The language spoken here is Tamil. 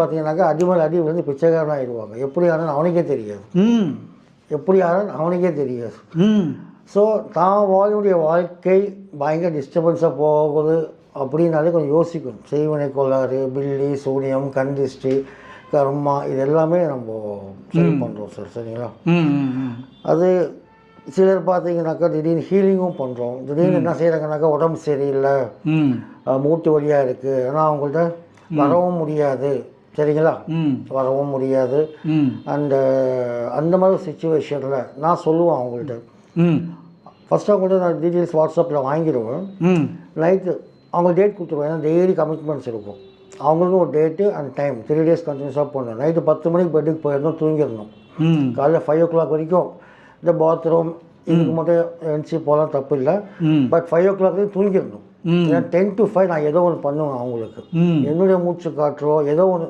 பார்த்தீங்கன்னாக்கா அடி மேல் அடி விழுந்து பிச்சைக்காரன் ஆயிடுவாங்க எப்படி ஆனாலும் அவனுக்கே தெரியாது. எப்படி ஆனாலும் அவனுக்கே தெரியாது. ஸோ தான் வாழக்கூடிய வாழ்க்கை பயங்கர டிஸ்டர்பன்ஸாக போகுது அப்படின்னாலே கொஞ்சம் யோசிக்கணும். செய்வினை கோளாறு பில்லி சூனியம் கண் திருஷ்டி கர்மா இது எல்லாமே நம்ம சரி பண்ணுறோம் சார். சரிங்களா? அது சிலர் பார்த்தீங்கன்னாக்கா திடீர்னு ஹீலிங்கும் பண்ணுறோம் திடீர்னு என்ன செய்கிறாங்கனாக்கா உடம்பு சரியில்லை. மூட்டு வலியாக இருக்குது ஆனால் அவங்கள்ட்ட வரவும் முடியாது. சரிங்களா வரவும் முடியாது. அண்டு அந்த மாதிரி சுச்சுவேஷனில் நான் சொல்லுவேன் அவங்கள்ட்ட. ஃபஸ்ட்டு அவங்கள்ட்ட நான் டீட்டெயில்ஸ் வாட்ஸ்அப்பில் வாங்கிடுவேன். நைட்டு அவங்க டேட் கொடுத்துருவேன் ஏன்னா டெய்லி கமிட்மெண்ட்ஸ் இருக்கும். அவங்களுக்கும் ஒரு date and time three days கண்டினியூஸாக போடணும். நைட்டு பத்து மணிக்கு பெட்டுக்கு போயிடணும் தூங்கிடணும். ம். காலைல ஃபைவ் ஓ கிளாக் வரைக்கும் இந்த பாத்ரூம் இதுக்கு மட்டும் எழுந்துச்சி போகலாம் தப்பு இல்லை. பட் ஃபைவ் ஓ கிளாக் வரைக்கும் தூங்கிடணும். ஏன்னா டென் டு ஃபைவ் நான் ஏதோ ஒன்று பண்ணுவேன் அவங்களுக்கு. என்னுடைய மூச்சு காற்றோ ஏதோ ஒன்று